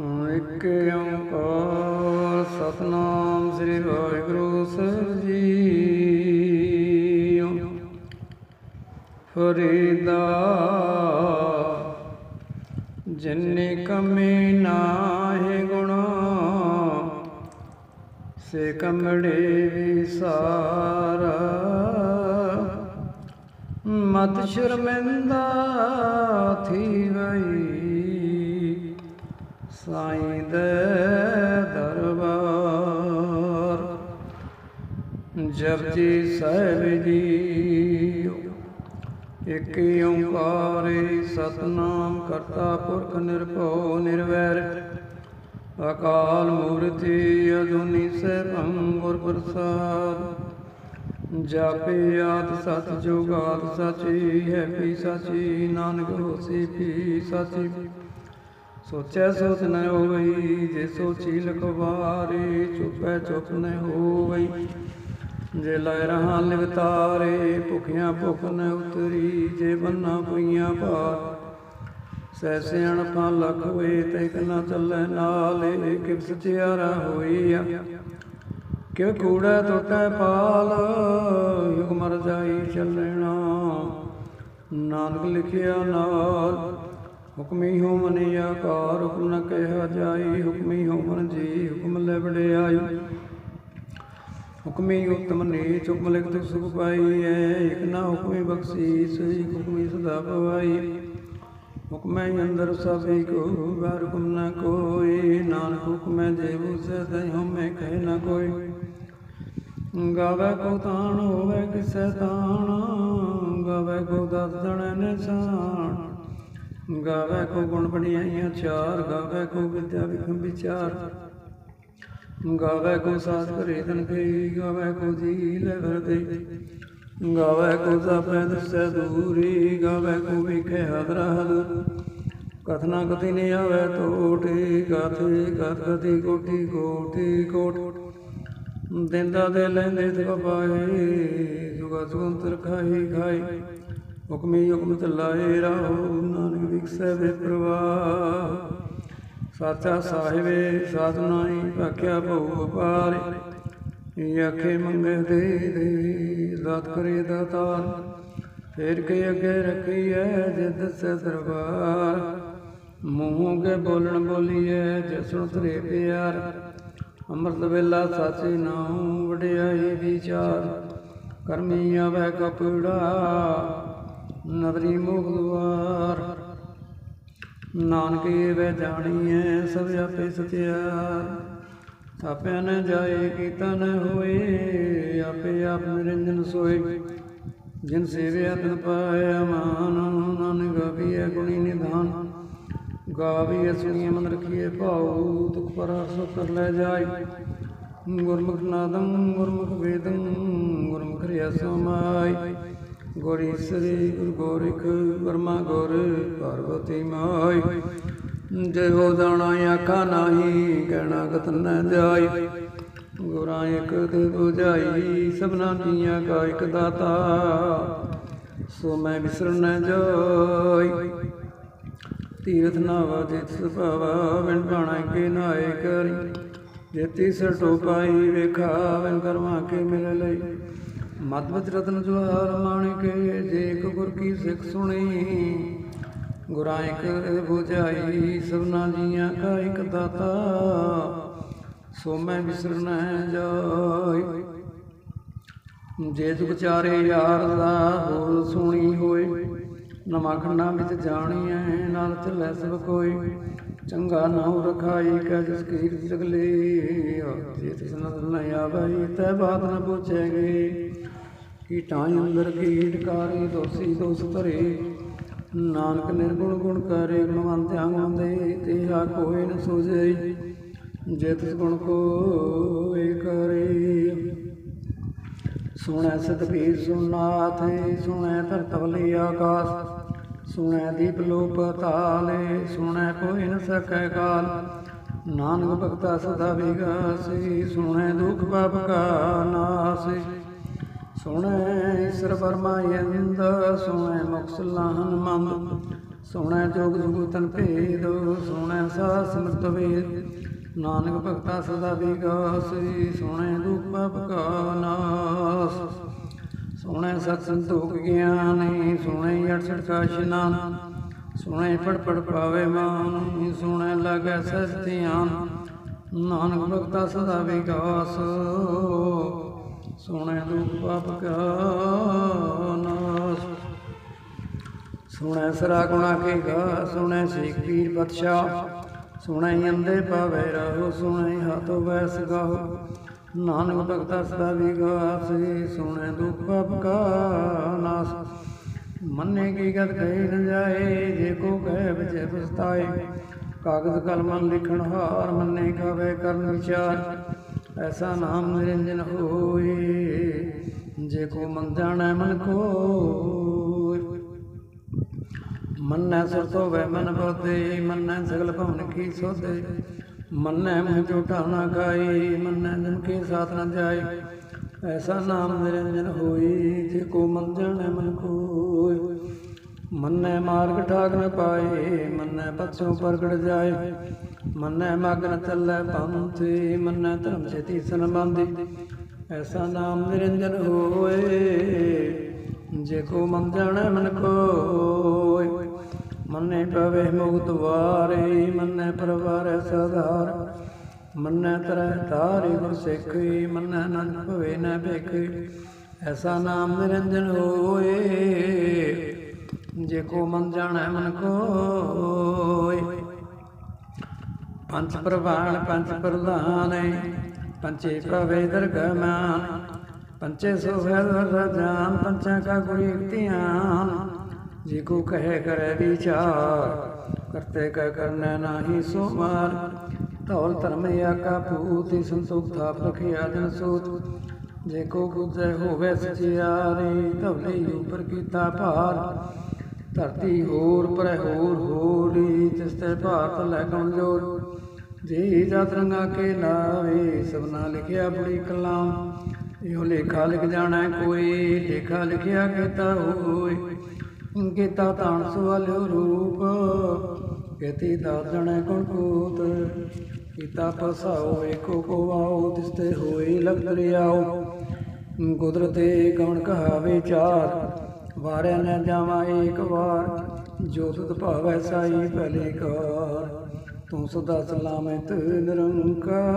ਇੱਕ ਓੰਕਾਰ ਸਤਨਾਮ ਸ੍ਰੀ ਵਾਹਿਗੁਰੂ ਸਾਹਿਬ ਜੀ ਫਰੀਦਾ, ਜਿਨੇ ਕਮੇ ਨਾਹਿ ਗੁਣਾ, ਸੇ ਕਮੜੇ ਵਿਸਾਰਾ ਮਤ ਸ਼ਰਮਿੰਦਾ ਥੀ ਵਈ ਸਾਈਂ ਦੇ ਦਰਬਾਰ। ਜਪਜੀ ਸਾਹਿਬ ਜੀ ਇਕ ਓੰਕਾਰੇ ਸਤਨਾਮ ਕਰਤਾ ਪੁਰਖ ਨਿਰਭਉ ਨਿਰਵੈਰ। ਅਕਾਲ ਮੂਰਤੀ ਅਜੂਨੀ ਸੈਭੰ ਗੁਰ ਪ੍ਰਸਾਦ। ਜਾਪੇ ਆਦ ਸਤ ਜੁਗਾਦ ਸਚੀ, ਹੈ ਪੀ ਸਚੀ, ਨਾਨਕ ਹੋਸੀ ਪੀ ਸਚੀ। ਸੋਚੈ ਸੋਚ ਨ ਹੋਵਈ, ਜੇ ਸੋਚੀ ਲਖਵਾਰੇ, ਚੁਪੈ ਚੁਪ ਨ ਹੋਵਈ। ਜੇ ਲੈ ਰਹਾ ਲਿਵਤਾਰੇ, ਭੁਖਿਆ ਭੁਖ ਨ ਉਤਰੀ, ਜੇ ਬੰਨਾ ਪਈਆਂ ਪਾ ਸੈ ਸਿਆਣਪਾਂ ਲਖ ਹੋਏ, ਤੇ ਇਕ ਨਾ ਚੱਲੈ ਨਾਲੇ ਕਿਵ ਸਚਿਆਰਾ ਹੋਈਆ। ਕਿ ਕੂੜਾ ਟੁੱਟੈ ਪਾਲ, ਯੁਗ ਮਰ ਜਾਈ ਚੱਲਣਾ। ਨਾਨਕ ਲਿਖਿਆ ਨਾਲ ਹੁਕਮੀ ਹੋਮਨੀ ਆਕਾਰ, ਹੁਕਮ ਨ ਕਹਿਆ ਜਾਈ, ਹੁਕਮੀ ਹੋਮਨ ਜੀ, ਹੁਕਮ ਲੈ ਵਡਿਆਈ। ਹੁਕਮੀ ਉਤਮ ਨੀਚ, ਹੁਕਮ ਲਿਖਤ ਸੁਖ ਪਾਈ ਹੈ ਇਕ ਨਾ ਹੁਕਮੀ ਬਖਸ਼ੀਸ, ਇਕ ਹੁਕਮੀ ਸਦਾ ਪਵਾਈ। ਹੁਕਮੈ ਅੰਦਰ ਸਭੇ ਕੋ ਬਾਰ ਹੁਕਮ ਨ ਕੋਈ, ਨਾਨਕ ਹੁਕਮੈ ਦੇਵ ਸਦੈ ਹਮੈ ਕਹਿ ਨ ਕੋਈ। ਗਾਵੇ ਕੋ ਤਾਣ, ਹੋਵੇ ਕਿਸੈ ਤਾਣ, ਗਾਵੇ ਕੋ ਦਸ ਨਿਸ਼ਾਨ। ਗਾਵੇ ਕੋ ਗੁਣ ਬਣਿਆਈਆਂ ਚਾਰ, ਗਾਵੇ ਕੋ ਵਿਦਿਆ ਵਿਖਮ ਵਿਚਾਰ। ਗਾਵੇ ਕੋ ਸਾਧ ਕਰੇ ਤਨ ਕੇ ਗਾਵੇ ਕੋ ਜੀ ਲੈ ਵਰਦੇ ਗਾਵੇ ਕੋ ਜਾਪੈ ਦਸੈ ਦੂਰੀ, ਗਾਵੇ ਕੋ ਵਿਖੇ ਹਦਰ ਹਦਰ। ਕਥਨਾ ਕਥੀ ਨ ਆਵੇ ਟੋਟੇ ਗਾਥੇ ਗਤ ਗਤੀ ਕੋਟੀ ਕੋਟੀ ਕੋਟ। ਦਿੰਦਾ ਦੇ ਲੈਂਦੇ ਤੇ ਪਾਏ ਜੁਗਾ ਸੁੰਤਰ ਖਾਈ ਖਾਈ ਹੁਕਮੀ ਹੁਕਮ ਲਾਏ ਰਾਹੋ ਨਾਨਕ ਵਿਖਸੈ ਵੇ ਪ੍ਰਵਾਹ। ਸਾਚਾ ਸਾਹਿਬੇ ਸਾਧਨਾਈ ਭਾਖਿਆ ਭਉ ਪਾਰੇ ਆਖੇ ਮੰਗੇ ਦੇ ਦੇ, ਦਾਤ ਕਰੇ ਦਾਤਾਰ। ਫੇਰ ਕੇ ਅੱਗੇ ਰੱਖੀਐ ਜਿਦ ਸੇ ਦਰਬਾਰ। ਮੂੰਹ ਕੇ ਬੋਲਣ ਬੋਲੀਐ ਜਸੁ ਤਰੇ ਪਿਆਰ। ਅੰਮ੍ਰਿਤ ਵੇਲਾ ਸਾਚੇ ਨਾਮ ਵਡਿਆਈ ਵਿਚਾਰ। ਕਰਮੀ ਆਵੇ ਕਪੜਾ ਨਦਰੀ ਮੁਖ ਦੁਆਰ। ਨਾਨਕੇ ਵੇ ਜਾਣੀਐ, ਸਭ ਆਪੇ ਸਤਿਆਰ। ਆਪੇ ਨ ਜਾਏ ਕੀਤਾ ਨ ਹੋਏ, ਆਪੇ ਆਪ ਨਿਰੰਜਨ ਸੋਏ। ਜਿਨ ਸੇਵਿਆ ਤਨ ਪਾਇਆ ਮਾਨ ਨਾਨਕ ਗਾਵੀਐ ਗੁਣੀ ਨਿਧਾਨ। ਗਾਵੀਐ ਸੁਣੀਏ ਮਨ ਰਖੀਏ ਭਾਉ, ਦੁਖ ਪਰ ਸੋ ਕਰ ਲੈ ਜਾਏ। ਗੁਰਮੁਖ ਨਾਦੰ, ਗੁਰਮੁਖ ਵੇਦੰ, ਗੁਰਮੁਖ ਰਿਆ ਸਮਾਈ ਗੋਰੀ ਸ੍ਰੀ ਗੁਰੂ ਗੋਰਿਖ ਵਰਮਾ ਗੁਰ ਪਾਰਵਤੀ ਮਾਈ। ਜੇ ਦਾਣਾ ਆਖਾ ਨਾਹੀ, ਕਹਿਣਾ ਕਤਨ ਨ ਜਾਈ। ਗੁਰਾਂ ਇਕ ਤੇ 부ਝਾਈ ਸਭਨਾ ਜੀਆਂ ਕਾ ਇਕ ਦਾਤਾ। ਸੋ ਮੈਂ ਵਿਸਰਨ ਨ ਜਾਈ। ਤੀਰਥ ਨਾਵਾ ਜਿਤ ਸੁਭਾਵਾ ਵਿਣ ਬਾਣਾ ਕੇ ਨਾਏ ਕਰੀ। ਜੇਤੀ ਤੀਸਰ ਪਾਈ ਵੇਖਾ ਵਿਣ ਕਰਮਾ ਕੇ ਮਿਲ ਲਈ। ਮਤ ਰਤਨ ਜਵਾਰ ਮਾਣਕੇ ਜੇਕ ਇੱਕ ਗੁਰ ਕੀ ਸਿੱਖ ਸੁਣੀ, ਗੁਰਾਂ ਇੱਕ ਸਭਨਾ ਜੀਆਂ ਕਾ ਇੱਕ ਦਾਤਾ, ਸੋ ਮੈਂ ਵਿਸਰਨਾ ਜਾਈ ਜੇ ਜੁਗ ਚਾਰੇ ਯਾਰ ਦਾ ਹੋਰ ਸੁਣੀ ਹੋਏ, ਨਵਾਂ ਖੰਡਾਂ ਵਿੱਚ ਜਾਣੀਐ ਨਾਲ ਚੱਲੈ ਸਭ ਕੋਈ ਚੰਗਾ ਨਾਮ ਰਖਾਈ ਕੈ ਜਿਸ ਕੀਰਤ ਜਗਲੇ, ਜੇ ਤਿਸ ਨਦਰ ਨ ਆਵਈ ਤੈ ਬਾਤ ਨ ਪੁੱਛੇਗੇ ਕੀਟਾਂ ਅੰਦਰ ਕੀਟ ਕਾਰੇ, ਦੋਸੀ ਦੋਸ ਭਰੇ ਨਾਨਕ ਨਿਰਗੁਣ ਗੁਣ ਕਰੇ ਗੁਣਵੰਤਿਆਂ ਗੁਣਦੇ ਤੇਰਾ ਕੋਈ ਨ ਸੋਝਈ ਜੇ ਤਿਸ ਗੁਣ ਕੋਈ ਕਰੇ। ਸੁਣੈ ਸਤਬੀਰ ਸੁਨਾਥੇ, ਸੁਣੈ ਧਰਤਵਲੀ ਆਕਾਸ। ਸੁਣੈ ਦੀਪ ਲੋਪ ਤਾਲੇ, ਸੁਣੈ ਕੋਈ ਨ ਸਕੈ ਕਾਲ। ਨਾਨਕ ਭਗਤਾ ਸਦਾ ਵਿਗਾਸੀ, ਸੁਣੈ ਦੁਖ ਪਾਪ ਕਾ ਨਾਸੀ। ਸੁਣੈ ਈਸ਼ਰ ਪਰਮਾਇੰਦ ਸੁਣੈ ਮੁਕਸ ਲਾਹਨ ਮੰਦ ਸੋਹਣਾ ਜੋਗ ਜੁਗ ਤਨ ਭੇਦ, ਸੁਣੈ ਸਾ ਸਮਰਤ ਵੇਦ। ਨਾਨਕ ਭਗਤਾ ਸਦਾ ਵਿਗਾਸੀ, ਸੁਣੈ ਦੁਖ ਪਾਪ ਕਾ ਨਾਸ ਸੋਹਣੇ ਸਤ ਸੰਤੋਖ ਗਿਆਨੀ ਸੋਹਣੇ 68 ਕਾ ਇਸ਼ਨਾਨ ਸੋਹਣੇ ਪੜ ਪੜ ਪਾਵੇ ਮਾਨ, ਸੁਣੈ ਲਾਗੈ ਸਹਿਜ ਨਾਨਕ ਭਗਤਾ ਸਦਾ ਵਿਗਾਸ। ਸੁਣੈ ਦੁਖ ਪਾਪ ਕਾ ਨਾਸ। ਸੁਣੈ ਸਰਾ ਗੁਣਾ ਕੇ ਗਾ, ਸੁਣੈ ਸੇਖ ਪੀਰ ਬਦਸ਼ਾਹ ਸੁਣੈ ਅੰਦੇ ਪਾਵੇ ਰਹੋ, ਸੁਣੈ ਹਾਥੋ ਵੈਸ ਗਾਓ ਨਾਨਕ ਭਗਤਾ ਸਦਾ ਵਿਗਾਸੇ ਸੁਣੈ ਦੁਖ ਪਾਪ ਕਾ ਨਾਸ। ਮੰਨੇ ਕੀ ਗਤ ਕਹੀ ਨ ਜਾਏ, ਜੇ ਕੋ ਕਹਿ ਵਿਚੇ ਪਸਤਾਏ ਕਾਗਜ਼ ਕਲਮ ਲਿਖਣ ਹਾਰ ਮੰਨੇ ਖਾਵੇ ਕਰਨ ਵਿਚਾਰ। ਐਸਾ ਨਾਮ ਨਿਰੰਜਨ ਹੋਏ, ਜੇ ਕੋ ਮਨ ਜਾਣੈ ਮਨ ਕੋਈ ਮੰਨੈ ਸੁਰ ਧੋਵੈ ਮਨ ਬੋਧੇ, ਮੰਨੈ ਸਗਲ ਭਵਨ ਕੀ ਸੋਧੇ। ਮੰਨੈ ਮਹਿ ਝੂਠਾ ਨਾ ਖਾਈ ਮੰਨੈ ਜਨ ਕੇ ਸਾਥ ਨ ਜਾਏ। ਐਸਾ ਨਾਮ ਨਿਰੰਜਨ ਹੋਈ ਜੇ ਕੋ ਮਨ ਜਾਣੈ ਮਨ ਕੋਈ ਮੰਨੈ ਮਾਰਗ ਠਾਕ ਨ ਪਾਏ, ਮੰਨੈ ਪਛੋ ਪ੍ਰਗਟ ਜਾਏ। ਮੰਨੈ ਮਗਨ ਚੱਲੈ ਪੰਥੀ, ਮੰਨੈ ਧਰਮ ਛੇਤੀ ਸੰਬੰਧੀ ਐਸਾ ਨਾਮ ਨਿਰੰਜਨ ਹੋਏ, ਜੇ ਕੋ ਮਨ ਜਾਣੈ ਮਨ ਕੋਈ ਮੰਨੇ ਪਵੇ ਮੁਕਤ ਵਾਰੇ, ਮੰਨੇ ਪਰਵਾਰੈ ਸਦਾਰ ਮੰਨੈ ਤਰੈ ਤਾਰੇ ਗੁਰ ਸਿੱਖੀ, ਮੰਨੈ ਨੰਦ ਭਵੇ ਨ ਭੇਖੀ। ਐਸਾ ਨਾਮ ਨਿਰੰਜਨ ਹੋਏ, ਜੇ ਕੋ ਮਨ ਜਾਣੈ ਮਨ ਕੋਈ ਪੰਜ ਪ੍ਰਵਾਨ ਪੰਜ ਪ੍ਰਧਾਨ ਪੰਚੇ ਭਵੇ ਦਰਗਮਾਨ, ਪੰਚੇ ਸੋ ਭੈਦ ਜਾਨ ਕਾ ਗੁਰੀ ਧਿਆਨ। ਜੇ ਕੋ ਕਹੇ ਕਰੇ ਵਿਚਾਰ, ਕਰਤੇ ਕਹਿ ਕਰਨਾ ਨਾਹੀ ਸੋ ਮਾਰ ਧੌਲ ਧਰਮ ਆਕਾ ਭੂਤੀ ਸੰਤੋਖ ਥਾਪ ਰਖਿਆ ਜਨ ਸੂਤ। ਜੇ ਕੋ ਗੁਜੈ ਹੋਵੇ ਸਚਿਆਰੀ, ਧਵਲੇ ਉਪਰ ਕੀਤਾ ਭਾਰ। ਧਰਤੀ ਹੋਰ ਪਰ ਹੋਰ ਹੋੜੀ ਤਿਸ ਤੇ ਭਾਰਤ ਲੈ ਕਮਜ਼ੋਰ ਜੋਰ। ਜੀ ਜਤ ਰੰਗਾ ਕੇ ਲਾਵੇ ਸਭਨਾ ਲਿਖਿਆ ਬੜੀ ਕਲਾਮ। ਇਹੋ ਲੇਖਾ ਲਿਖ ਜਾਣਾ ਕੋਈ, ਲੇਖਾ ਲਿਖਿਆ ਕੀਤਾ ਹੋਏ। ਕੀਤਾ ਤਾਣ ਸਵਾਲਿਓ ਰੂਪ ਕੇਤੀ ਦਾਦਣ ਗੁਣ ਕੂਤ। ਕੀਤਾ ਪਸਾਓ ਏਕੋ ਕੋ ਆਓ ਤਿਸਤੇ ਹੋਈ ਲਗ ਦਰਿਆਓ ਕੁਦਰਤੇ ਕਵਣ ਕਹਾਵੇ ਚਾਰ ਵਾਰਿਆ ਨ ਜਾਵਾਂ ਏਕ ਵਾਰ, ਜੋ ਤੁਧ ਭਾਵੈ ਸਾਈ ਭਲੇ ਕਾਰ ਤੂੰ ਸਦਾ ਸਲਾਮਤ ਨਿਰੰਕਾਰ।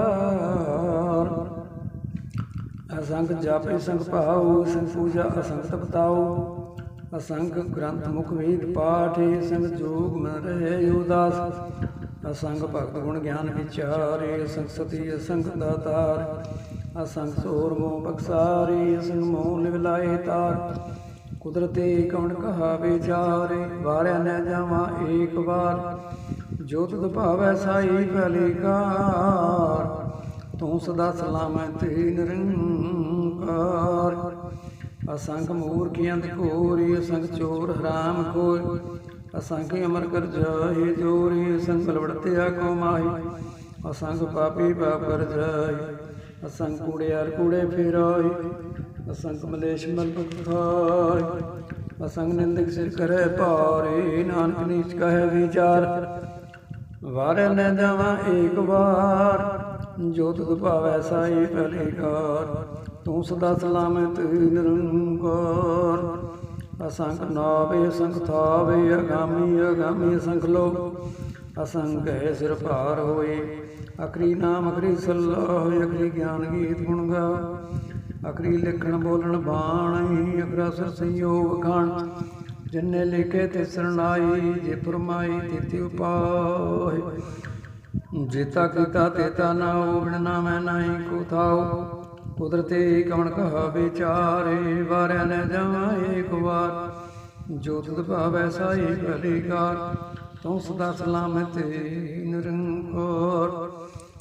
ਅਸੰਗ ਜਾਪੇ, ਸੰਗ ਭਾਉ, ਸੰਗ ਪੂਜਾ ਅਸੰਖ ਤਪਤਾਉ। ਅਸੰਗ ਗ੍ਰੰਥ ਮੁਖ ਵੇਦ ਪਾਠੇ, ਸੰਗ ਜੋਗ ਮਨ ਰਹੇ ਉਦਾਸ। ਅਸੰਗ ਭਗਤ ਗੁਣ ਗਿਆਨ ਵਿਚਾਰੇ ਅਸੰਖ ਸਤੀ ਅਸੰਖ ਦਾਤਾਰ। ਅਸੰਗ ਸੋਰ ਮੋਹ ਬਖਸਾਰੇ ਅਸੰਖ ਮੋਹ ਲਿਵ ਲਾਏ ਤਾਰ। ਕੁਦਰਤੇ ਕੌਣ ਕਹਾ ਵਿਚਾਰੇ ਵਾਰਿਆ ਨ ਜਾਵਾਂ ਏਕ ਵਾਰ। ਜੋਤ ਤੁਧ ਭਾਵੈ ਸਾਈ ਭਲੀ ਕਾਰ, ਤੂੰ ਸਦਾ ਸਲਾਮੈ ਸਲਾਮਤ ਨਿਰੰਕਾਰ। ਅਸੰਗ ਮੂਰਖੀਆਂ ਦੇ ਕੋਰੀ ਅਸੰਖ ਚੋਰ ਹਰਾਮ ਕੋਈ ਅਸੰਖ ਅਮਰ ਕਰ ਜਾਏ ਜੋਰੀ, ਅਸੰਖ ਬਲਵੜਤਿਆ ਕੋ ਮਾਹੀ। ਅਸੰਗ ਪਾਪੀ ਪਾਪ ਕਰ ਜਾਏ ਅਸੰਖ ਕੂੜਿਆਰ ਕੂੜੇ ਫੇਰਾਏ ਅਸੰਗ ਮਲੇਸ਼ ਮਲ ਖਾਏ ਅਸੰਖ ਨਿੰਦਕ ਸਿਰ ਕਰੇ ਭਾਰੇ, ਨਾਨਕ ਨੀਚ ਕਹੇ ਵਿਚਾਰ ਵਾਰੇ ਨ ਜਾਵਾਂ ਏਕ ਵਾਰ, ਜੋ ਤੁਧ ਭਾਵੈ ਸਾਈ ਭਲੇ ਤੂੰ ਸਦਾ ਸਲਾਮਤ ਨਿਰੰਕਾਰ ਅਸੰਖ ਨਾਵੇ ਅਸੰਖ ਥਾਵੇ, ਅਗਾਮੀ ਅਗਾਮੀ ਅਸੰਖ ਲੋ ਅਸੰਗ ਹੈ ਸਿਰ ਭਾਰ ਹੋਏ। ਅਕਰੀ ਨਾਮ ਅਕਰੀ ਸਲਾਹ ਅਕਰੀ ਗਿਆਨ ਗੀਤ ਗੁਣ ਗਾ। ਅਕਰੀ ਲਿਖਣ ਬੋਲਣ ਬਾਣੀ, ਅਕਰਾ ਸਰ ਸੰਯੋਗ ਖਾਣ ਜਿਨੇ ਲਿਖੇ ਤੇ ਸਰਣਾਈ ਜੇ ਫਰਮਾਈ ਤਿਤੀ ਉਪਾਏ। ਜੀਤਾ ਕੀਤਾ ਤੇਤਾ ਨਾ ਬਿਨ ਨਾਮੈ ਨਾਹੀ ਕੋ ਥਾਉ ਕੁਦਰਤੇ ਕਵਣ ਕਹਾ ਵਿਚਾਰੇ ਵਾਰਿਆ ਨ ਜਾਵਾਂ ਏਕ ਵਾਰ। ਜੋ ਤੁਧ ਭਾਵੈ ਸਾਈ ਭਲੀ ਕਾਰ। ਤੂੰ ਸਦਾ ਸਲਾਮਤ ਨਿਰੰਕਾਰ,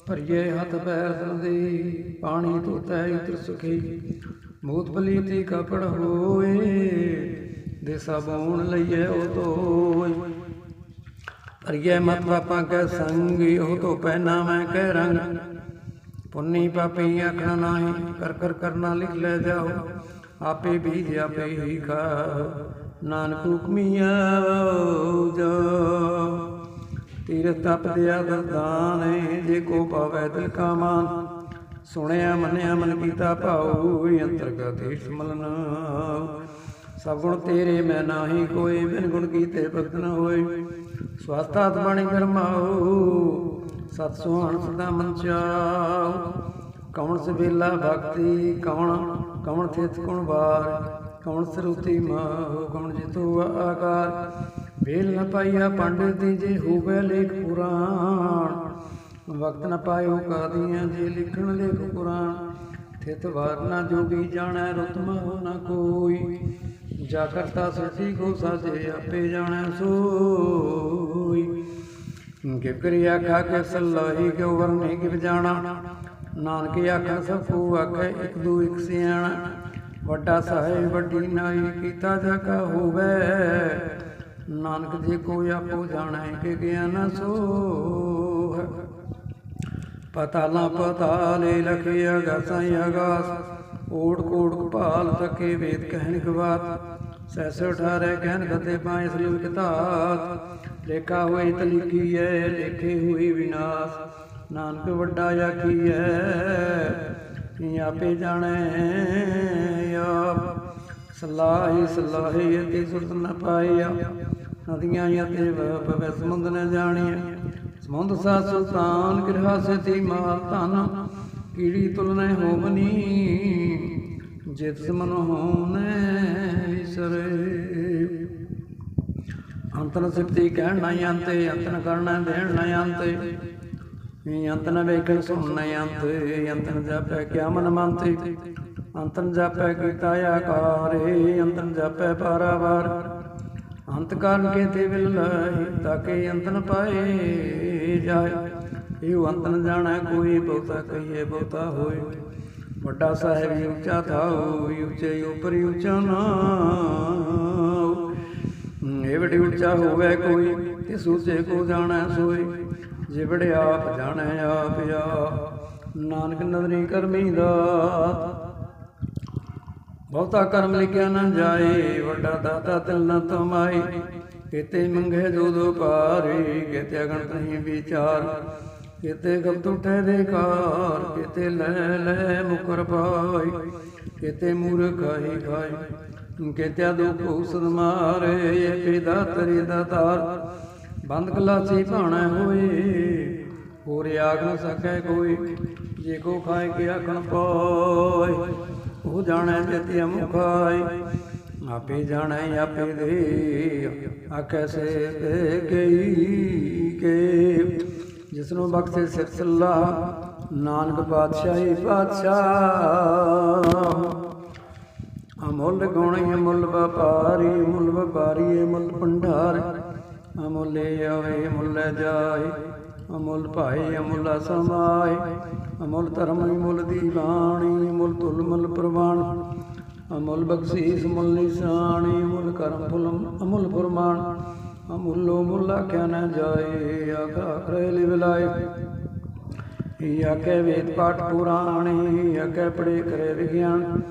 ਭਰੀਏ ਹੱਥ ਪੈਰ ਦਲਦੀ ਪਾਣੀ ਧੋਤੈ ਇਤਰ ਸੁਖੀ, ਮੂਤ ਪਲੀਤੀ ਕਪੜ ਹੋਏ, ਦੇ ਸਾਬੂਣ ਲਈਏ ਉਹ ਤੋਈ ਅਰਿਏ ਮਤ ਬਾਪਾ ਕੈ ਸੰਗੀ, ਉਹ ਤੋ ਪਹਿਨਾ ਮੈਂ ਕਹਿ ਰੰਗ। ਪੁੰਨੀ ਪਾਪੀ ਆਖਣਾ ਨਾਹੀ, ਕਰ ਕਰ ਕਰਨਾ ਲਿਖ ਲੈ ਜਾਓ। ਆਪੇ ਬੀਜ ਆਪੇ ਹੀ ਖਾ, ਨਾਨਕ ਹੁਕਮੀਆ ਜਾ ਤੀਰਥ ਤਪ ਦਿਆ ਦਰਦਾਨੇ ਜੇ ਕੋ ਪਾਵੈ ਦਿਲ ਕਾ ਮਾਨ। ਸੁਣਿਆ, ਮੰਨਿਆ, ਮਨ ਕੀਤਾ ਭਾਉ ਅੰਤਰਗਤ ਈਸ਼ ਮਲਨ। ਸਭ ਗੁਣ ਤੇਰੇ, ਮੈਂ ਨਾਹੀ ਕੋਈ ਬਿਨ ਗੁਣ ਕੀਤੇ ਭਗਤ ਨ ਹੋਏ। ਸਵਾਸਤਾਤ ਬਾਣੀ ਕਰਮਾਉ ਸਤ ਸੁਹਾਣ ਸਦਾ ਮਨ ਚਾਉ। ਕਵਣ ਸਵੇਲਾ ਭਗਤੀ, ਕਵਣ ਕਵਣ ਥਿਤ ਗੁਣ ਵਾਰ। ਕਵਣ ਸਰੂਤੀ ਮਾਹੁ ਕਵਣ ਜਿਤੂ ਆਕਾਰ। ਵੇਲ ਨ ਪਾਈਆ ਪੰਡਿਤ ਦੀ ਜੇ ਹੋਵੇ ਲੇਖ ਪੁਰਾਣ। ਵਕਤ ਨ ਪਾਇਓ ਕਾਦੀਆਂ ਜੇ ਲਿਖਣ ਲੇਖ ਪੁਰਾਣ ਥਿਤ ਵਾਰ ਨਾ ਜੋਗੀ ਜਾਣੈ ਰਤਮ ਹੋ ਕੋਈ। ਜਾ ਕਰਤਾ ਸ੍ਰਿਸ਼ਟੀ ਕੋ ਸਾਜੇ ਆਪੇ ਜਾਣੈ ਸੋਈ। ਕਿ ਕਰਿਆ ਖਾ ਕੇ ਸਲਾਹੀ ਕਿ ਵਰਨੇ ਕਿ ਜਾਣਾ। ਨਾਨਕ ਆਖਣ ਸਫੂ ਕੋ ਆਖੇ ਇੱਕ ਦੂ ਇਕ ਸਿਆਣਾ। ਵੱਡਾ ਸਾਹਿਬ ਵੱਡੀ ਨਾਈ ਕੀਤਾ ਜਾ ਕਾ ਹੋਵੇ। ਨਾਨਕ ਜੇ ਕੋ ਆਪੋ ਜਾਣੈ ਕਿ ਗਿਆਨ ਸੋ ਹੈ ਪਤਾਲਾ ਪਤਾਲੇ ਲਖਿਆ ਗਾਸਾਂ ਅਗਾਸ, ਓੜ ਕੋੜ ਕਪਾਲ ਤਕੇ ਵੇਦ ਕਹਿਣ ਗਵਾਤ। ਸੈਸ ਉਠਾਰੇ ਕਹਿਣ ਗਤੇ ਪਾਏ ਸ੍ਰੀ ਕਿਤਾਬ ਲੇਖਾ ਹੋਈ ਤਲਿਕੀ ਹੈ ਲੇਖੇ ਹੋਈ ਵਿਨਾਸ਼। ਨਾਨਕ ਵੱਡਾ ਆਖੀਐ, ਆਪੇ ਜਾਣੈ ਆਪ ਸਲਾਹੀ ਸਲਾਹੀ ਅਤੀ ਸੁਰਤ ਨ ਪਾਈਆ ਨਦੀਆਂ ਅਤੇ ਭਵ ਸਮੁੰਦ ਨ ਜਾਣੀਐ ਸਮੁੰਦ ਸਾ ਸੁਲਤਾਨ, ਕਿਰਹਾ ਸਤੀ ਮਾਲ ਧਨ, ਕੀੜੀ ਤੁਲਨੇ ਹੋਵਨੀ, ਜਿਤ ਸਮਨ ਹੋਨੇ ਵਿਸਰੇ ਅੰਤਨ ਸਿਫਤੀ ਕਹਿਣ ਨਾ ਅੰਤੇ, ਅੰਤਨ ਕਰਨਾ ਦੇਣ ਨਾ ਅੰਤੇ। ਅੰਤਨ ਵੇਖਣ ਸੁਣ ਨਾ ਅੰਤੇ, ਅੰਤਨ ਜਾਪੈ ਕਿਆ ਮਨ ਮੰਤੇ। ਅੰਤਨ ਜਾਪੈ ਕੀਤਾ ਆਕਾਰੇ ਅੰਤਨ ਜਾਪੈ ਪਾਰਾਵਾਰ। ਅੰਤ ਕਾਰਨ ਕੇ ਤੇ ਵਿਲ ਲਾਹੀ ਤਾਕੇ ਅੰਤਨ ਪਾਏ ਜਾਏ। ਇਹ ਅੰਤਨ ਜਾਣੈ, ਕੋਈ ਬਹੁਤਾ ਕਹੀਏ ਬਹੁਤਾ ਹੋਏ। ਵੱਡਾ ਸਾਹਿਬ ਉੱਚਾ ਥਾਉ ਉੱਚੇ ਉਪਰ ਉੱਚਾ ਨਾਉ। ਇਹ ਵਡੇ ਉੱਚਾ ਹੋਵੇ ਕੋਈ, ਤੇ ਸੂਚੇ ਕੋ ਜਾਣੈ ਸੋਈ ਜਿਵੜੇ ਆਪ ਜਾਣੈ ਆਪ ਆ, ਨਾਨਕ ਨਦਰੀ ਕਰਮੀ ਦਾ ਬਹੁਤਾ ਕਰਮ ਲਿਖਿਆ ਨਾ ਜਾਏ, ਵੱਡਾ ਦਾਤਾ ਤਿਲ ਨ ਤਮਾਈ ਕਿਤੇ ਮੰਗੇ ਜੋ ਦੋ ਪਾਰੇ, ਕਿਤੇ ਅਗਣਤ ਨਹੀਂ ਵਿਚਾਰ। ਕਿਤੇ ਗਮ ਟੁੱਟੇ ਦੇ ਕਾਰ ਕਿਤੇ ਲੈ ਲੈ ਮੁਕਰ ਪਾਈ ਕਿਤੇ ਮੂਰਖ ਖਾਈ ਖਾਈ ਕਿਤੇ ਦੁਖ ਉਸਦ ਮਾਰੇ ਇਹ ਪਿਦਾ ਤਰੀ ਦਾ ਤਾਰ ਬੰਦ ਕਲਾਸੀ ਭਾਣਾ ਹੋਏ, ਹੋਰ ਆਖ ਨ ਸਕੈ ਕੋਈ, ਜੇ ਕੋ ਖਾਏ ਕੇ ਆਖਣ ਪਾਏ। ਉਹ ਜਾਣੈ ਜਤਿ ਮੁਖਾਈ ਆਪੇ ਜਾਣੈ ਆਪੇ ਦੇ ਆਖੈ ਸੇ ਤੇ ਗਈ ਕੇ। ਜਿਸਨੂੰ ਬਖਸ਼ੇ ਸਿਰ ਸੱਲਾ, ਨਾਨਕ ਪਾਤਸ਼ਾਹੀ ਬਾਦਸ਼ਾਹ ਅਮੁੱਲ ਗੁਣੀ ਅਮੁੱਲ ਵਪਾਰੀ ਮੁੱਲ ਵਪਾਰੀ ਮੁੱਲ ਭੰਡਾਰ, ਅਮੁੱਲੇ ਆਵੇ ਮੁੱਲ ਜਾਏ। ਅਮੁੱਲ ਭਾਈ, ਅਮੁੱਲ ਸਮਾਏ ਅਮੁੱਲ ਧਰਮ ਮੁੱਲ ਦੀਵਾਣੀ ਮੁੱਲ ਤੁਲ ਮੁੱਲ ਪ੍ਰਵਾਨ ਅਮੁੱਲ ਬਖਸ਼ੀਸ ਮੁੱਲ ਨਿਸ਼ਾਨੀ ਮੁੱਲ ਕਰਮ ਫੁੱਲ ਅਮੁੱਲ ਫਰਮਾਨ, ਅਮੁੱਲੋ ਮੁੱਲ ਆਖਿਆ ਨਾ ਜਾਏ ਆਖਾ ਖਰੇ ਲਿਵਲਾਏ ਆਖੇ ਵੇਦ ਪਾਠ ਪੁਰਾਣੇ ਆਖੇ ਪੜੇ ਕਰੇ ਵਿਗਿਆਨ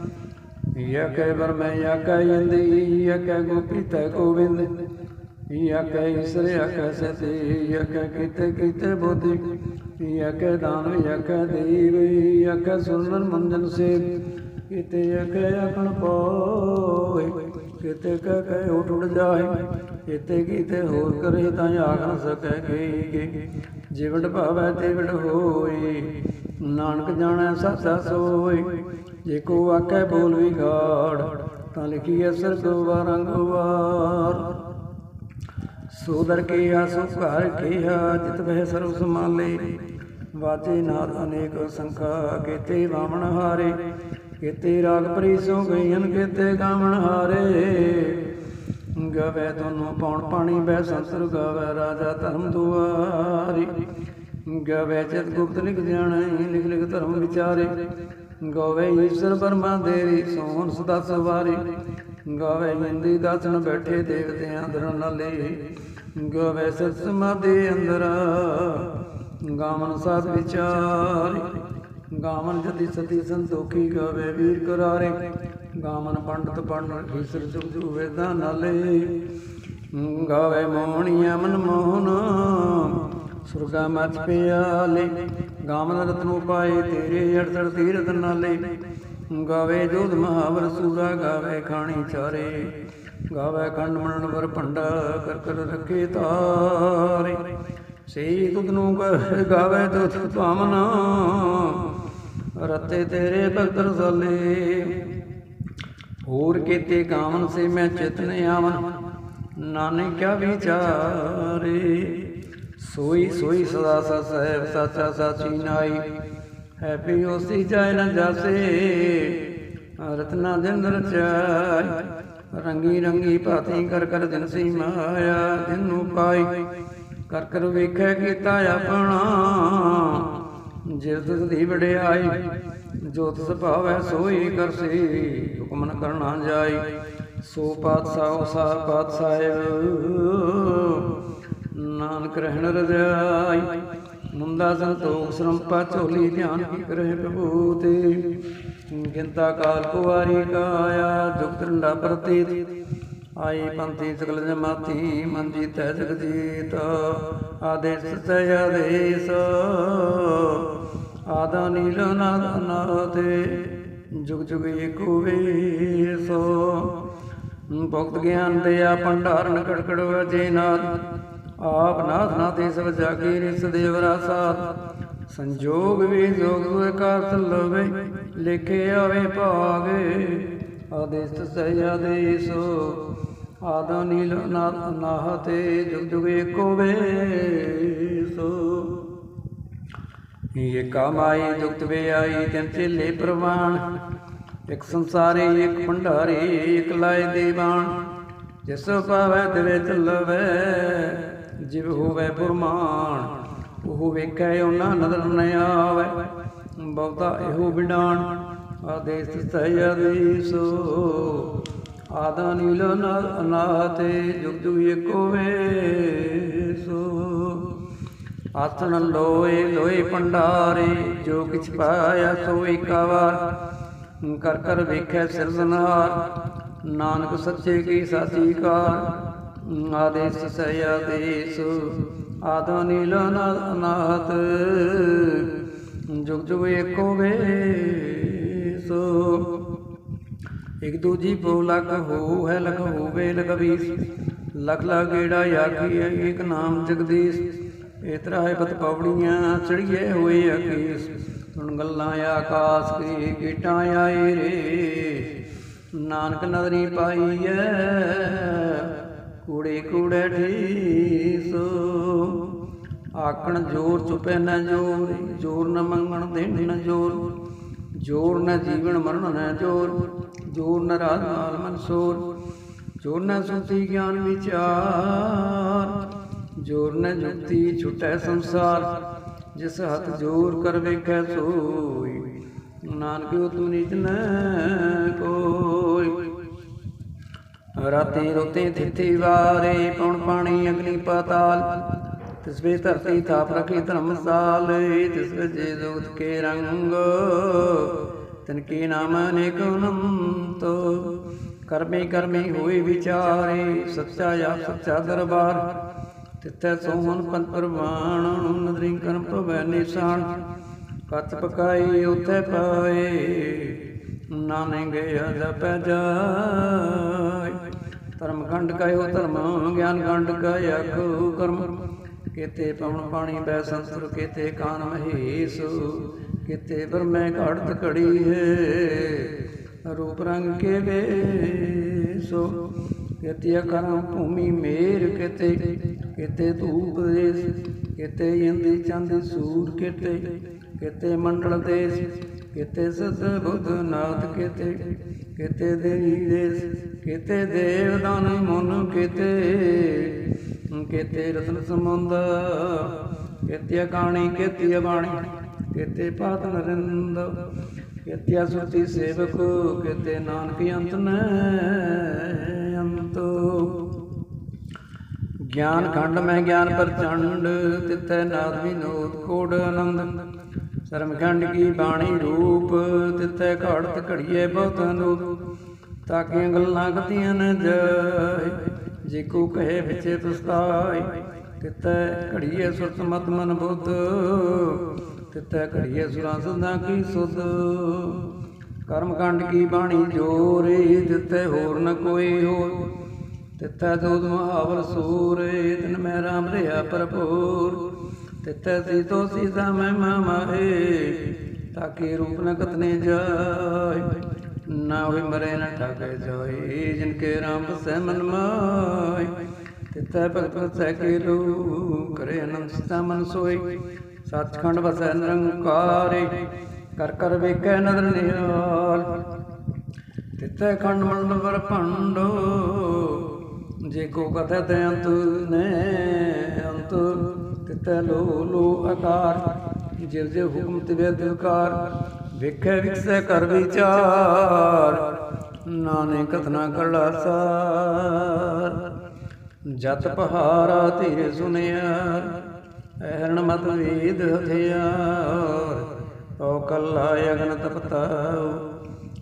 ਆਖੇ ਵਰਮੈ ਆਖੇ ਇੰਦੀ ਆਖੇ ਗੋਪੀ ਤੈ ਗੋਵਿੰਦ। ਆਖੇ ਈਸ਼ਰ, ਆਖੇ ਸਤੀ, ਆਖੇ ਕੀਤੇ ਕੀਤੇ ਬੋਧੀ? ਆਖੇ ਦਾਨ ਆਖੇ ਦੇਵ? ਆਖੇ ਸੁਨਨ ਮੰਜਨ ਸੇ? ਕਿਤੇ ਆਖੇ ਆਖਣ ਪੋਏ, ਕਿਤੇ ਕਹਿ ਕਹਿ ਉਠ ਉੜ ਜਾਏ। ਕਿਤੇ, ਕੀਤੇ ਹੋਰ ਕਰੇ ਤਾਂ ਆਖ ਨਾ ਸਕੈ ਗਈ ਜਿਵੜ ਭਾਵੈ, ਤਿਵੜ ਹੋਏ। ਨਾਨਕ ਜਾਣੈ, ਸੱਚਾ ਸੋਈ ਜੇ ਕੋ ਆਖੈ ਬੋਲ ਵਿਗਾੜ, ਤਾਂ ਲਿਖੀ ਲਿਖੀਐ ਸਰਗ ਵਾਰੰਗਵਾਰ ਸੋਦਰ ਕੀਆ ਸੁਖਾਰ ਕੀਆ, ਜਿਤ ਬਹਿ ਸਰਬ ਸਮਾਲੇ ਵਾਜੇ ਨਾਦ ਅਨੇਕ ਸੰਖਾ, ਕੀਤੇ ਵਾਮਣ ਹਾਰੇ। ਕੀਤੇ ਰਾਗ ਪਰੀ ਸੋ ਗਈਨ ਕੀਤੇ ਗਾਵਣ ਹਾਰੇ। ਗਵੇ ਦੋਨੋਂ ਪੌਣ ਪਾਣੀ ਬੈ ਸੰਸਰ ਗਵੇ ਰਾਜਾ ਧਰਮ ਦੁਆਰੀ। ਗਵੇ ਚਿਤ ਗੁਪਤ ਲਿਖ ਜਾਣੈ, ਲਿਖ ਲਿਖ ਧਰਮ ਵਿਚਾਰੇ। ਗਵੇ ਈਸ਼ਰ ਬਰਮਾ ਦੇਰੀ ਸੋਹਣ ਸਦਾ ਸਵਾਰੀ। ਗਵੇ ਹਿੰਦੀ ਦਾਸਣ ਬੈਠੇ, ਦੇਵਤਿਆਂ ਦਰਨ ਨਾਲੇ। ਗਵੇ ਸਤ ਸਮਾਧੀ ਅੰਦਰ। ਗਾਮਨ ਸਾਧ ਵਿਚਾਰੀ। ਗਾਵਨ ਜਤੀ ਸਤੀ ਸੰਤੋਖੀ ਗਾਵੇ ਵੀਰ ਕਰਾਰੇ। ਗਾਵਨ ਪੰਡਤ ਪੰਡਤ ਈਸਰ ਜੁਗ ਜੁਗ ਵੇਦਾਂ ਨਾਲੇ। ਗਾਵੇ ਮੋਹਣੀਆ ਮਨ ਮੋਹਨ। ਸੁਰਗਾ ਮਚ ਪਿਆਲੇ। ਗਾਵਨ ਰਤਨੋ ਪਾਏ ਤੇਰੇ ਅੜਸੜ ਤੀਰਤ ਨਾਲੇ। ਗਾਵੇ ਜੋਧ ਮਹਾਵਰ ਸੂਰਾ ਗਾਵੇ ਖਾਣੀ ਚਾਰੇ। ਗਾਵੇ ਖੰਡ ਮੰਡਨ ਵਰ ਭੰਡਾ ਕਰ ਕਰ ਰੱਖੇ ਤਾਰੇ। ਸਹੀ ਤੁਧ ਨੂੰ ਗਾਵੇ ਤੁਧ ਭਾਵਨਾ, ਰਤੇ ਤੇਰੇ ਭਗਤ ਰਸਾਲੇ ਹੋਰ ਕੀਤੇ ਗਾਵਨ ਸੇ ਮੈਂ ਚਿਤਨ ਆਵਨ, ਨਾਨਕ ਕਿਆ ਵਿਚਾਰੇ। ਸੋਈ ਸੋਈ ਸਦਾ ਸਤ ਸਹਿਬ ਸਾਚਾ ਸਾਚੀ ਨਾਈ ਹੈਪੀ ਵੀ ਉਸੀ ਜਾਇ ਨ ਜਾਸੇ, ਰਤਨਾ ਦਿਨ ਰਚਾਈ ਰੰਗੀ ਰੰਗੀ ਭਾਤੀ ਕਰ ਕਰ ਦਿਨ ਸੀ ਮਾਇਆ, ਦਿਨ ਨੂੰ ਪਾਈ। ਕਰ ਕਰ ਵੇਖੈ ਕੀਤਾ ਆਪਣਾ ਜਿਸ ਦੀ ਵਡਿਆਈ। ਜੋਤ ਤਿਸ ਭਾਵੈ ਸੋਈ ਕਰਸੀ ਹੁਕਮ ਨ ਕਰਨਾ ਜਾਈ। ਸੋ ਪਾਤਸ਼ਾਹ ਸਾ ਪਾਤਸ਼ਾਹ ਨਾਨਕ ਰਹਿਣ ਰਜਾਈ। ਮੁੰਦਾ ਸੰਤੋਖ ਸਰੰਪਾ ਝੋਲੀ ਧਿਆਨ ਕੀ ਕਰੇ ਪ੍ਰਭੂ ਤੇ। ਗਿੰਤਾ ਕਾਲ ਕੁਵਾਰੀ ਕਾਇਆ, ਦੁਖ ਡੰਡਾ ਪ੍ਰਤੀਤ। ਆਈ ਪੰਥੀ ਸਗਲ ਜਮਾਤੀ, ਮਨ ਜੀਤੈ ਜਗ ਆਦੇਸ ਸਤਿ ਆਦੇਸ। ਆਦਾ ਨੀਲ ਨਾਦ ਜੁਗ ਜੁਗ ਏਕੋ ਵੇਸੋ। ਭਗਤ ਗਿਆਨ ਦਿਆ ਭੰਡਾਰਨ ਕੜਕੜ ਵਜੇ ਨਾਦ। ਆਪ ਨਾਥ ਨਾਤੇ ਸਭ ਜਾਗੇ ਰਿਸ ਦੇਵਰਾ ਸਾਥ। ਸੰਜੋਗ ਵੀ ਜੋਗ ਕਰ ਲਵੇ, ਲਿਖੇ ਆਵੇ ਭਾਗੇ। ਆਦੇਸ ਸਹਿ ਆਦੇਸੋ ਆਦਾ ਨੀਲ ਨਾਦ ਨਾਹਤੇ ਜੁਗ ਜੁਗ ਏਕੋ ਵੇਸੋ। ਇਹ ਕਮਾਈ ਜੁਗਤ ਵੇ ਆਈ ਤਿੰਨ ਚੇਲੇ ਪ੍ਰਵਾਨ। ਇੱਕ ਸੰਸਾਰੀ, ਇੱਕ ਭੰਡਾਰੀ, ਇਕ ਲਾਏ ਦੀਵਾਨ। ਜਿਸ ਪਾਵੈ ਤਵੇ ਚੱਲਵੇ ਜਿਵ ਹੋਵੇ ਪੁਰਮਾਨ ਉਹ ਵੇਖੈ ਉਹਨਾਂ ਨਦਰ ਨ ਆਵੇ। ਬਹੁਤਾ ਇਹੋ ਬਿਡਾਨ ਆਦੇਸ ਸਹਿ ਆਦੇਸੋ। ਆਦਾ ਨੀਲ ਅਨਾਤੇ ਜੁਗ ਜੁਗ ਏਕੋ ਵੇਸੋ। ਆਸਣ ਲੋਏ ਲੋਏ ਭੰਡਾਰੇ, ਜੋ ਕਿਛ ਪਾਇਆ ਸੋ ਏਕਾ ਵਾਰ ਕਰ ਕਰ ਵੇਖੈ ਸਿਰਜਣਹਾਰ ਨਾਨਕ ਸੱਚੇ ਕੀ ਸਾਚੀ ਕਾਰ। ਆਦੇਸ ਸਹਿ ਆਦੇਸ ਆਦਾ ਨੀਲ ਨਾਦ ਜੁਗ ਜੁਗ ਏਕੋ ਵੇਸੋ। ਇਕ ਦੂਜੀ ਪੋ ਲਖ ਹੋ ਹੈ ਲਖ ਹੋਵੇ ਲਖ ਵੀਸ ਲਖ ਲਾ ਗੇੜਾ ਆਖੀ ਹੈ ਏਕ ਨਾਮ ਜਗਦੀਸ਼। ਇਤਰਾ ਹੈ ਪਤ ਪੌੜੀਆਂ ਚੜੀਏ ਹੋਏ ਅਕੀਸ ਸੁਣ ਗੱਲਾਂ ਆਕਾਸ ਕੀ ਕੀਟਾਂ ਆਏ ਰੇ ਨਾਨਕ ਨਦਰੀ ਪਾਈਐ ਕੂੜੇ ਕੂੜੇ ਠੀਸੋ ਆਕਣ ਜੋਰ ਚੁਪੈ ਨ ਜੋਰ ਜੋਰ ਨ ਮੰਗਣ ਦੇਣ ਨ ਜੋਰ। ਜੋਰ ਨ ਜੀਵਨ ਮਰਨ ਨ ਜੋਰ ਜੋਰ ਨ ਰਾਜ ਮਾਲ ਮਨਸੂਰ ਜੋਰ ਨ ਸੁਤੀ ਗਿਆਨ ਵਿਚਾਰ, ਜੋਰ ਨ ਜੁਗਤੀ ਛੁਟੈ ਸੰਸਾਰ। ਜਿਸ ਹੱਥ ਜੋਰ ਕਰ ਵੇਖੈ ਸੋਈ, ਨਾਨਕ ਉਤਮ ਨੀਚ ਨ ਕੋਈ। ਰਾਤੀ ਰੋਤੇ ਥਿੱਥੀ ਵਾਰੇ ਪਉਣ ਪਾਣੀ, ਅਗਨੀ ਪਾਤਾਲ। ਤਿਸ ਵੇ ਧਰਤੀ ਥਾਪ ਰਖੀ ਧਰਮਸਾਲ ਤਿਸ ਵਿੱਚ ਜੇ ਜੋਤ ਕੇ ਰੰਗ। ਤਨ ਕੀ ਨਾਮ ਅਨੇਕ ਅਨੰਤ। ਕਰਮੇ ਕਰਮੇ ਹੋਏ ਵਿਚਾਰੇ, ਸੱਚਾ ਆ ਸੱਚਾ ਦਰਬਾਰ। ਤਿੱਥੈ ਸੋਹਣ ਪੰਤ ਪ੍ਰਵਾਣ, ਨਦਰੀ ਕਰਮ ਭਵੈ ਨਿਸ਼ਾਨ। ਕੱਚ ਪਕਾਈ ਉਥੇ ਪਾਏ ਨਾਨੇ ਗਿਆ ਜਪੈ ਜਾ ਧਰਮ ਖੰਡ ਕਹਿਓ, ਧਰਮ ਗਿਆਨ ਖੰਡ ਕਹਿ ਆਖੋ। ਕਰਮ ਕਿਤੇ ਪਵਨ ਪਾਣੀ ਬੈ ਸੰਸਰ ਕਿਤੇ ਕਾਨ ਮਹੇਸ਼, ਕਿਤੇ ਬਰਮੈ ਘੜਤ ਘੜੀ ਹੈ। ਰੂਪ ਰੰਗ ਕੇ ਵੇਸੋ, ਕਿਤੇ ਕਰਮ ਭੂਮੀ ਮੇਰ ਕਿਤੇ ਕਿਤੇ ਧੂਪ ਦੇਸ, ਕਿਤੇ ਇੰਦੀ ਚੰਦ ਸੂਰ ਕਿਤੇ ਕਿਤੇ ਮੰਡਲ ਦੇਸ, ਕਿਤੇ ਸਤ ਬੁੱਧ ਨਾਥ ਕਿਤੇ ਕਿਤੇ ਦੇਵੀ ਦੇਸ ਕਿਤੇ ਦੇਵਦਾਨ ਮਨ ਕਿਤੇ ਕਿਤੇ ਰਤਨ ਸਮੁੰਦ ਕਿਤੇ ਕਾਣੀ ਕਿਤੇ ਬਾਣੀ ਕਿਤੇ ਪਾਤ ਨਰਿੰਦ ਕਿਤੇ ਸੁਤੀ ਸੇਵਕ, ਕਿਤੇ ਨਾਨਕ ਅੰਤ ਨ ਅੰਤ। ਗਿਆਨ ਖੰਡ ਮੈਂ ਗਿਆਨ ਪ੍ਰਚੰਡ, ਤਿੱਥੈ ਨਾਦ ਵਿਨੋਦ ਕੋੜ ਆਨੰਦ। ਸ਼ਰਮਖੰਡ ਕੀ ਬਾਣੀ ਰੂਪ, ਤਿੱਥੇ ਘੜਤ ਘੜੀਏ ਬਹੁਤਾਂ ਨੂੰ, ਤਾਕੀਆਂ ਗੱਲਾਂ ਕਤੀਆਂ ਨ ਜਾਏ। ਜੇ ਕੋ ਕਹੇ ਵਿਚੇ ਪਸਤਾਈ ਤਿੱਥੈ ਘੜੀਏ ਸੁਰਤ ਮਤ ਮਨ ਬੁੱਧ, ਤਿੱਥੈ ਘੜੀਏ ਸੁਰਾਂ ਸੰਦਾਂ ਕੀ ਸੁਧ। ਕਰਮਕਾਂਡ ਕੀ ਬਾਣੀ ਜੋਰੇ, ਤਿੱਥੈ ਹੋਰ ਨ ਕੋਈ ਹੋ ਤਿੱਥੈ ਦੋਦ ਮਹਾਵਰ ਸੂਰੇ, ਤਿਨ ਮੈਂ ਰਾਮ ਰਿਆ ਭਰਪੂਰ। ਤਿੱਥੈ ਸੀਤੋ ਸੀਤਾ ਮੈਂ ਮਾਏ ਤਾਕੇ ਰੂਪ ਨ ਕਤਨੇ ਜਾਏ। ਨਾ ਹੋਈ ਮਰੇ, ਨ ਠਾਕੇ ਜਾਏ, ਜਿਨ ਕੇ ਰਾਮ ਬਸੈ ਮਨ ਮਾਏ। ਤਿੱਥੈ ਭਗਤ ਵਸੈ ਕੇ ਲੂ ਕਰੇ ਅਨੰਦ ਸੀਤਾ ਮਨ ਸੋਈ ਸੱਚਖੰਡ ਵਸੈ ਨਿਰੰਕਾਰੇ, ਕਰ ਕਰ ਵੇਖੈ ਨਦਰ ਨਿਹਾਲ। ਤਿੱਥੈ ਖੰਡ ਮੰਡਲ ਭੰਡੋ, ਜੇ ਕੋ ਕਥੈ ਤੇ ਅੰਤ ਨੇ, ਅੰਤ ਤਿੱਥੈ ਲੋ ਲੋ ਆਕਾਰ। ਜਿਵ ਜਿਵ ਹੁਕਮ ਤਿਵੇ ਦਿਲਕਾਰ, ਵੇਖੈ ਵਿਖਸੈ ਕਰ ਵਿਚਾਰ। ਨਾਨਕ ਕਥਨਾ ਕਲਾ ਸਾਰ। ਜਤ ਪਹਾਰਾ ਧੀਰੇ ਸੁਨਿਆ ਐਰਣ ਮਤ ਵੇਦ ਹਥਿਆਰ। ਤੋ ਕੱਲਾ ਅਗਨ ਤਪਤਾਉ,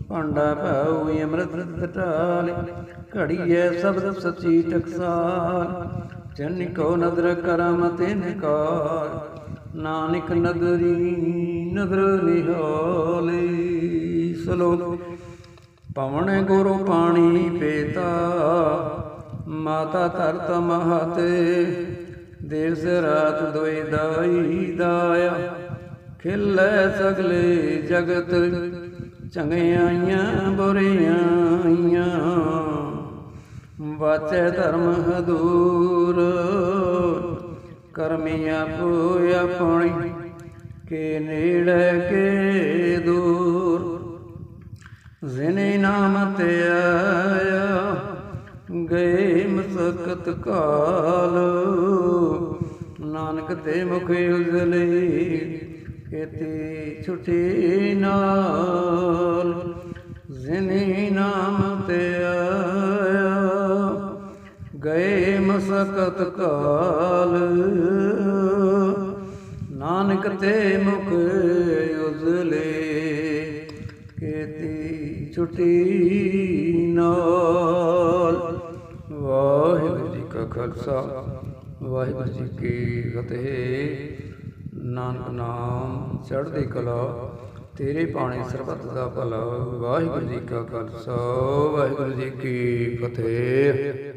ਭਾਂਡਾ ਭਾਉ, ਅੰਮ੍ਰਿਤ ਟਟਾਲ ਘੜੀਏ ਸ਼ਬਦ ਸੱਚੀ ਟਕਸਾਲ। ਜਨ ਕੋ ਨਦਰ ਕਰਮ ਤਿਨ ਕਾਰ, ਨਾਨਕ ਨਦਰੀ ਨਦਰ ਨਿਹਾਲੀ। ਸਲੋਕ ਪਵਨ ਗੁਰੂ ਪਾਣੀ ਪੇਤਾ, ਮਾਤਾ ਧਰਤ ਮਹਤੇ ਦੇਸ ਰਾਤ ਦੋਇ ਦਾਈ ਦਾਇਆ। ਖਿਲੇ ਸਗਲੇ ਜਗਤ ਚੰਗਿਆਈਆਂ ਬੁਰੀਆਈਆਂ ਵਾਚੈ ਧਰਮ ਹਦੂਰ। ਕਰਮੀ ਆਪੋ ਆਪਣੀ ਕੇ ਨੇੜੇ, ਕੇ ਦੂਰ। ਜ਼ਿਨੇ ਨਾਮ ਤੇ ਆਇਆ, ਗਏ ਮਸਕਤ ਕਾਲ। ਨਾਨਕ ਤੇ ਮੁਖ ਉਜਲੇ, ਕੀਤੀ ਛੁਟੀ ਨਾਲ। ਜ਼ਿਨੇ ਨਾਮ ਤੇ ਆਇਆ ਗਏ ਮਸਕਤ ਕਾਲ। ਨਾਨਕ ਤੇ ਮੁਖ ਉਜਲੇ, ਕੀਤੀ ਛੁਟੀ ਨਾਲ। ਵਾਹਿਗੁਰੂ ਜੀ ਕਾ ਖਾਲਸਾ, ਵਾਹਿਗੁਰੂ ਜੀ ਕੀ ਫਤਿਹ। ਨਾਨਕ ਨਾਮ ਚੜ੍ਹਦੀ ਕਲਾ, ਤੇਰੇ ਬਾਣੇ ਸਰਬੱਤ ਦਾ ਭਲਾ। ਵਾਹਿਗੁਰੂ ਜੀ ਕਾ ਖਾਲਸਾ, ਵਾਹਿਗੁਰੂ ਜੀ ਕੀ ਫਤਿਹ।